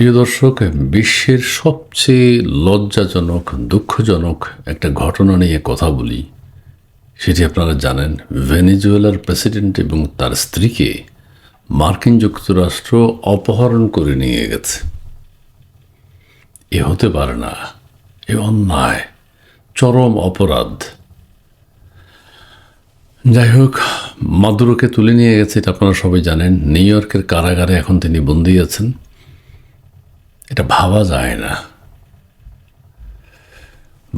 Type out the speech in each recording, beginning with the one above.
প্রিয় দর্শক, বিশ্বের সবচেয়ে লজ্জাজনক, দুঃখজনক একটা ঘটনা নিয়ে কথা বলি। সেটি আপনারা জানেন, ভেনেজুয়েলার প্রেসিডেন্ট এবং তার স্ত্রীকে মার্কিন যুক্তরাষ্ট্র অপহরণ করে নিয়ে গেছে। এ হতে পারে না, এ অন্যায়, চরম অপরাধ। যাই হোক, মাদুরোকে তুলে নিয়ে গেছে, এটা আপনারা সবাই জানেন। নিউ ইয়র্কের কারাগারে এখন তিনি বন্দী আছেন। এটা ভাবা যায় না।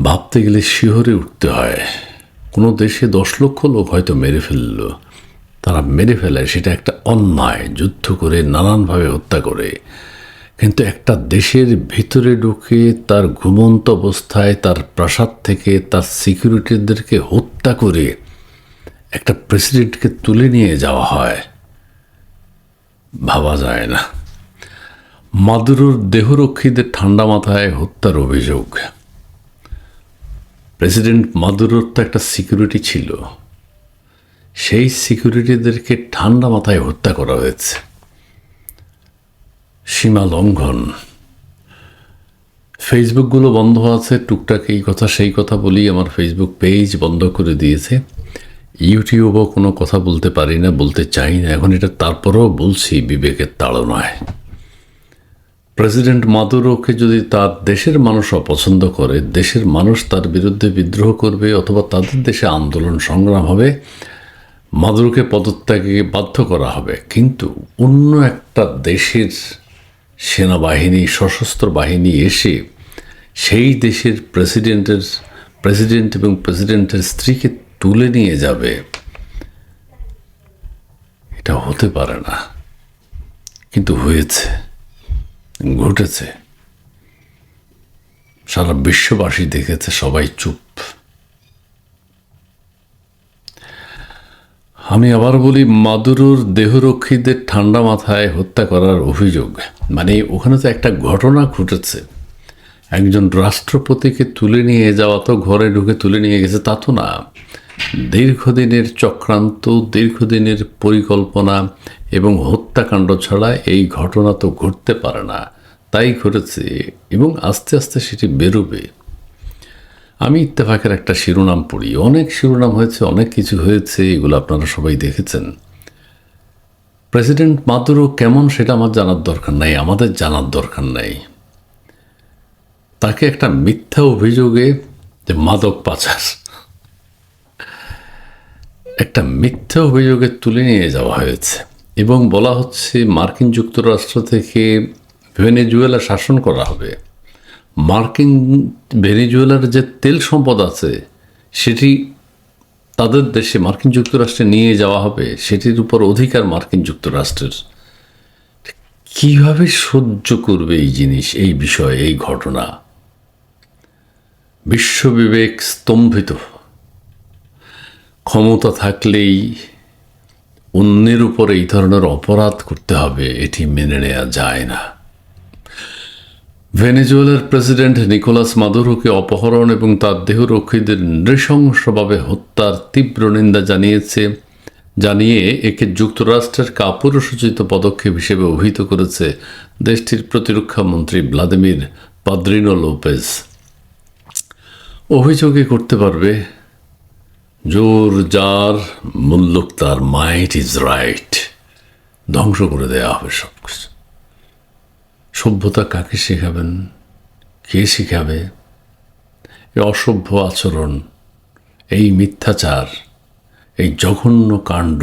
ভাবতে গেলে শিহরে উঠতে হয়। কোনো দেশে দশ লক্ষ লোক হয়তো মেরে ফেলল। তারা মেরে ফেলে, সেটা একটা অন্যায়, যুদ্ধ করে নানানভাবে হত্যা করে। কিন্তু একটা দেশের ভিতরে ঢুকে তার ঘুমন্ত অবস্থায়, তার প্রাসাদ থেকে তার সিকিউরিটিদেরকে হত্যা করে একটা প্রেসিডেন্টকে তুলে নিয়ে যাওয়া হয়। ভাবা যায় না। মাদুরোর দেহরক্ষীদের ঠান্ডা মাথায় হত্যার অভিযোগ। প্রেসিডেন্ট মাদুরোর তো একটা সিকিউরিটি ছিল। সেই সিকিউরিটিদেরকে ঠান্ডা মাথায় হত্যা করা হয়েছে। সীমা লঙ্ঘন। ফেসবুকগুলো বন্ধ আছে, টুকটাক এই কথা সেই কথা বলি আমার ফেসবুক পেজ বন্ধ করে দিয়েছে। ইউটিউবও কোনো কথা বলতে পারি না, বলতে চাই না। এখন এটা তারপরেও বলছি, বিবেকের তাড়নায়। প্রেসিডেন্ট মাদুরোকে যদি তার দেশের মানুষ অপছন্দ করে, দেশের মানুষ তার বিরুদ্ধে বিদ্রোহ করবে অথবা তাদের দেশে আন্দোলন সংগ্রাম হবে, মাদুরোকে পদত্যাগে বাধ্য করা হবে। কিন্তু অন্য একটা দেশের সেনাবাহিনী, সশস্ত্র বাহিনী এসে সেই দেশের প্রেসিডেন্টের, প্রেসিডেন্ট এবং প্রেসিডেন্টের স্ত্রীকে তুলে নিয়ে যাবে, এটা হতে পারে না। কিন্তু হয়েছে। ঘটেছে। সারা বিশ্ববাসী দেখেছে, সবাই চুপ। আমি আবার বলি, মাদুরুর দেহরক্ষীদের ঠান্ডা মাথায় হত্যা করার অভিযোগ। মানে ওখানে তো একটা ঘটনা ঘটেছে। একজন রাষ্ট্রপতিকে তুলে নিয়ে যাওয়া তো ঘরে ঢুকে তুলে নিয়ে গেছে, তা তো না। দীর্ঘদিনের চক্রান্ত, দীর্ঘদিনের পরিকল্পনা এবং হত্যাকাণ্ড ছাড়া এই ঘটনা তো ঘটতে পারে না। তাই ঘটেছে এবং আস্তে আস্তে সেটি বেরোবে। আমি ইত্তেফাকের একটা শিরোনাম পড়ি। অনেক শিরোনাম হয়েছে, অনেক কিছু হয়েছে, এগুলো আপনারা সবাই দেখেছেন। প্রেসিডেন্ট মাদুরো কেমন সেটা আমার জানার দরকার নাই, আমাদের জানার দরকার নাই। তাকে একটা মিথ্যা অভিযোগে যে মাদক পাচার। একটা মিথ্যা অভিযোগে তুলে নিয়ে যাওয়া হয়েছে এবং বলা হচ্ছে মার্কিন যুক্তরাষ্ট্র থেকে ভেনেজুয়েলা শাসন করা হবে। মার্কিন ভেনেজুয়েলার যে তেল সম্পদ আছে, সেটি তাদের দেশে মার্কিন যুক্তরাষ্ট্রে নিয়ে যাওয়া হবে, সেটির উপর অধিকার মার্কিন যুক্তরাষ্ট্রের। কীভাবে সহ্য করবে এই জিনিস, এই বিষয়, এই ঘটনা? বিশ্ববিবেক স্তম্ভিত। ক্ষমতা থাকলেই অন্যের উপর এই ধরনের অপরাধ করতে হবে, এটি মেনে নেওয়া যায় না। ভেনেজুয়েলার প্রেসিডেন্ট নিকোলাস মাদুরোকে অপহরণ এবং তার দেহরক্ষীদের নৃশংসভাবে হত্যার তীব্র নিন্দা জানিয়েছে, জানিয়ে একে যুক্তরাষ্ট্রের কাপুরসূচিত পদক্ষেপ হিসেবে অভিহিত করেছে দেশটির প্রতিরক্ষা মন্ত্রী ভ্লাদিমির পাদ্রিনো লোপেজ। অভিযোগে করতে পারবে জোর যার, মুল্লুক তার মাইট ইজ রাইট ধ্বংস করে দেওয়া হবে সব সভ্যতা কাকে শেখাবেন? কে শেখাবে? এই অসভ্য আচরণ, এই মিথ্যাচার, এই জঘন্য কাণ্ড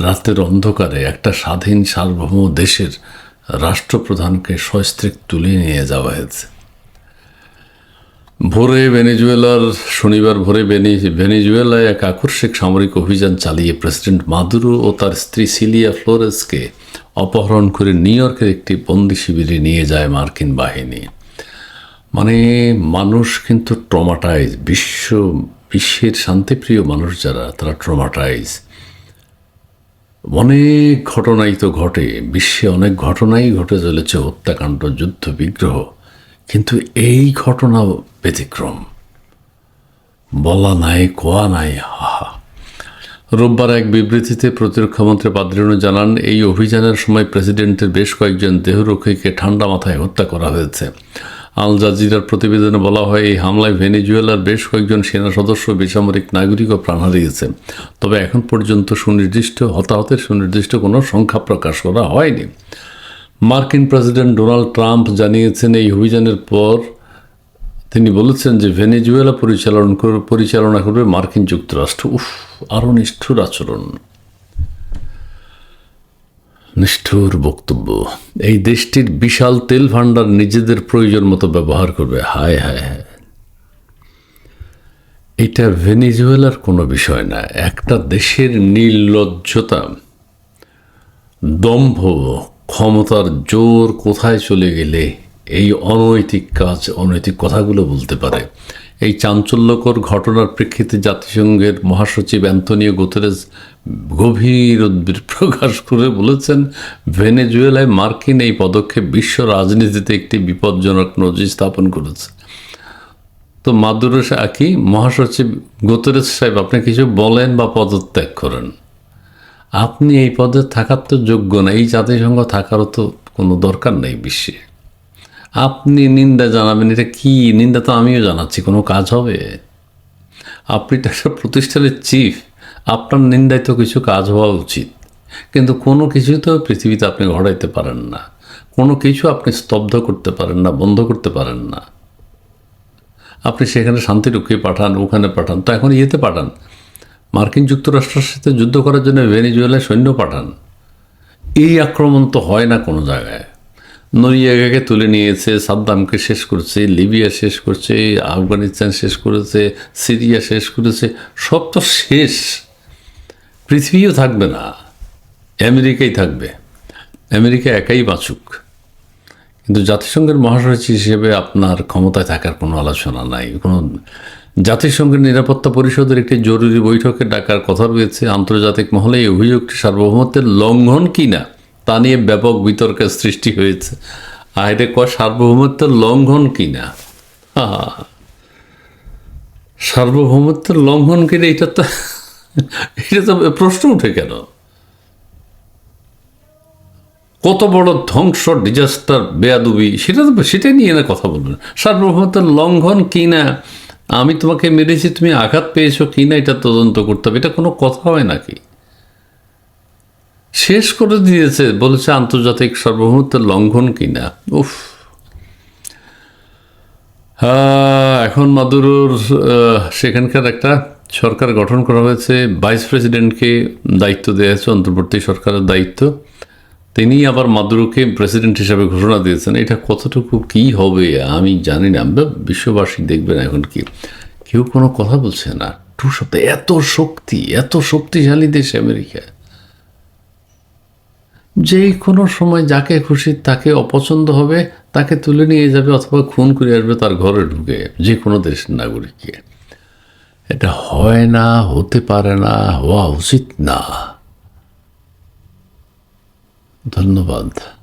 রাতের অন্ধকারে একটা স্বাধীন সার্বভৌম দেশের রাষ্ট্রপ্রধানকে সস্ত্রীক তুলে নিয়ে যাওয়া হয়েছে। ভোরে ভেনেজুয়েলার শনিবার ভোরে ভেনি, ভেনেজুয়েলায় এক আকস্মিক সামরিক অভিযান চালিয়ে প্রেসিডেন্ট মাদুরো ও তার স্ত্রী সিলিয়া ফ্লোরেসকে অপহরণ করে নিউ ইয়র্কের একটি বন্দি শিবিরে নিয়ে যায় মার্কিন বাহিনী। মানে মানুষ কিন্তু ট্রমাটাইজ, বিশ্ব, বিশ্বের শান্তিপ্রিয় মানুষ যারা, তারা ট্রমাটাইজ। অনেক ঘটনাই তো ঘটে, বিশ্বে অনেক ঘটনাই ঘটে চলেছে হত্যাকাণ্ড, যুদ্ধ, বিগ্রহ। কিন্তু এই ঘটনা ব্যতিক্রম। বলা নাই, কোয়া নাই, হাহা। রোববার এক বিবৃতিতে প্রতিরক্ষামন্ত্রী বাদ্রিনু জানান, এই অভিযানের সময় প্রেসিডেন্টের বেশ কয়েকজন দেহরক্ষীকে ঠান্ডা মাথায় হত্যা করা হয়েছে। আল জাজিরার প্রতিবেদনে বলা হয়, এই হামলায় ভেনেজুয়েলার বেশ কয়েকজন সেনা সদস্য, বেসামরিক নাগরিকও প্রাণ হারিয়েছে। তবে এখন পর্যন্ত সুনির্দিষ্ট, হতাহতের সুনির্দিষ্ট কোনো সংখ্যা প্রকাশ করা হয়নি। মার্কিন প্রেসিডেন্ট ডোনাল্ড ট্রাম্প জানিয়েছেন এই অভিযানের পর তিনি বলেছেন যে ভেনেজুয়েলা পরিচালনা পরিচালনা করবে মার্কিন যুক্তরাষ্ট্র। উফ আরও নিষ্ঠুর আচরণ। নিষ্ঠুর বক্তব্য। এই দেশটির বিশাল তেল ভাণ্ডার নিজেদের প্রয়োজন মতো ব্যবহার করবে। হায় হায় হায়। এটা ভেনিজুয়েলার কোনো বিষয় না। একটা দেশের নির্লজ্জতা, দম্ভ ক্ষমতার জোর কোথায় চলে গেলে এই অনৈতিক কাজ, অনৈতিক কথাগুলো বলতে পারে। এই চাঞ্চল্যকর ঘটনার প্রেক্ষিতে জাতিসংঘের মহাসচিব অ্যান্তনিও গুতেরেস গভীর উদ্বেগ প্রকাশ করে বলেছেন, ভেনেজুয়েলায় মার্কিন এই পদক্ষেপ বিশ্ব রাজনীতিতে একটি বিপজ্জনক নজির স্থাপন করেছে। তো মাদুরো আকি মহাসচিব গোতরেস সাহেব, আপনি কিছু বলেন বা পদত্যাগ করেন? আপনি এই পদে থাকার তো যোগ্য না, এই জাতিসংঘ থাকারও তো কোনো দরকার নেই বিশ্বে। আপনি নিন্দা জানাবেন, এটা কি? নিন্দা তো আমিও জানাচ্ছি, কোনো কাজ হবে? আপনি তো একটা প্রতিষ্ঠানের চিফ, আপনার নিন্দায় তো কিছু কাজ হওয়া উচিত। কিন্তু কোনো কিছু তো পৃথিবীতে আপনি ঘটাইতে পারেন না। কোনো কিছু আপনি স্তব্ধ করতে পারেন না, বন্ধ করতে পারেন না। আপনি সেখানে শান্তি শান্তিরক্ষী পাঠান, ওখানে পাঠান, তো এখন ইয়েতে পাঠান। মার্কিন যুক্তরাষ্ট্রের সাথে যুদ্ধ করার জন্য ভেনিজুয়েলায় সৈন্য পাঠান। এই আক্রমণ তো হয় না কোনো জায়গায়। নরিয়াগাকে তুলে নিয়েছে, সাদ্দামকে শেষ করছে, লিবিয়া শেষ করছে, আফগানিস্তান শেষ করেছে, সিরিয়া শেষ করেছে, সব তো শেষ। পৃথিবীও থাকবে না, আমেরিকাই থাকবে। আমেরিকা একাই বাঁচুক। কিন্তু জাতিসংঘের মহাসচিব হিসেবে আপনার ক্ষমতায় থাকার কোনো আলোচনা নাই, কোনো জাতিসংঘের নিরাপত্তা পরিষদের একটি জরুরি বৈঠকে ডাকার কথা রয়েছে। আন্তর্জাতিক মহলে এই অভিযোগটি সার্বভৌমত্বের লঙ্ঘন কিনা তা নিয়ে ব্যাপক বিতর্কের সৃষ্টি হয়েছে। আর এটা কয় সার্বভৌমত্বের লঙ্ঘন কিনা? হা সার্বভৌমত্বের লঙ্ঘন কিনা এটা তো এটা তো প্রশ্ন উঠে কেন? কত বড় ধ্বংস, ডিজাস্টার, বেয়াদুবি, সেটা তো সেটা নিয়ে না কথা বলবেন সার্বভৌমত্বের লঙ্ঘন কি না আমি তোমাকে মেরেছি তুমি আঘাত পেয়েছ কি না এটা তদন্ত করতে হবে। এটা কোনো কথা হয় নাকি? শেষ করে দিয়েছে বলেছে আন্তর্জাতিক সার্বভৌমত্বের লঙ্ঘন কি না উফ। হ্যাঁ, এখন মাদুরোর সেখানকার একটা সরকার গঠন করা হয়েছে। ভাইস প্রেসিডেন্টকে দায়িত্ব দেওয়া হয়েছে অন্তর্বর্তী সরকারের দায়িত্ব। তিনি আবার মাদুরোকে প্রেসিডেন্ট হিসাবে ঘোষণা দিয়েছেন। এটা কতটুকু কি হবে আমি জানি না। বিশ্ববাসী দেখবেন এখন কি। কেউ কোনো কথা বলছে না। টু সপ্তাহ এত শক্তি, এত শক্তিশালী দেশ আমেরিকা। যে কোনো সময় যাকে খুশি তাকে অপছন্দ হবে, তাকে তুলে নিয়ে যাবে অথবা খুন করে আসবে, তার ঘরে ঢুকে যে কোনো দেশের নাগরিককে। এটা হয় না, হতে পারে না, হওয়া উচিত না। ধন্যবাদ।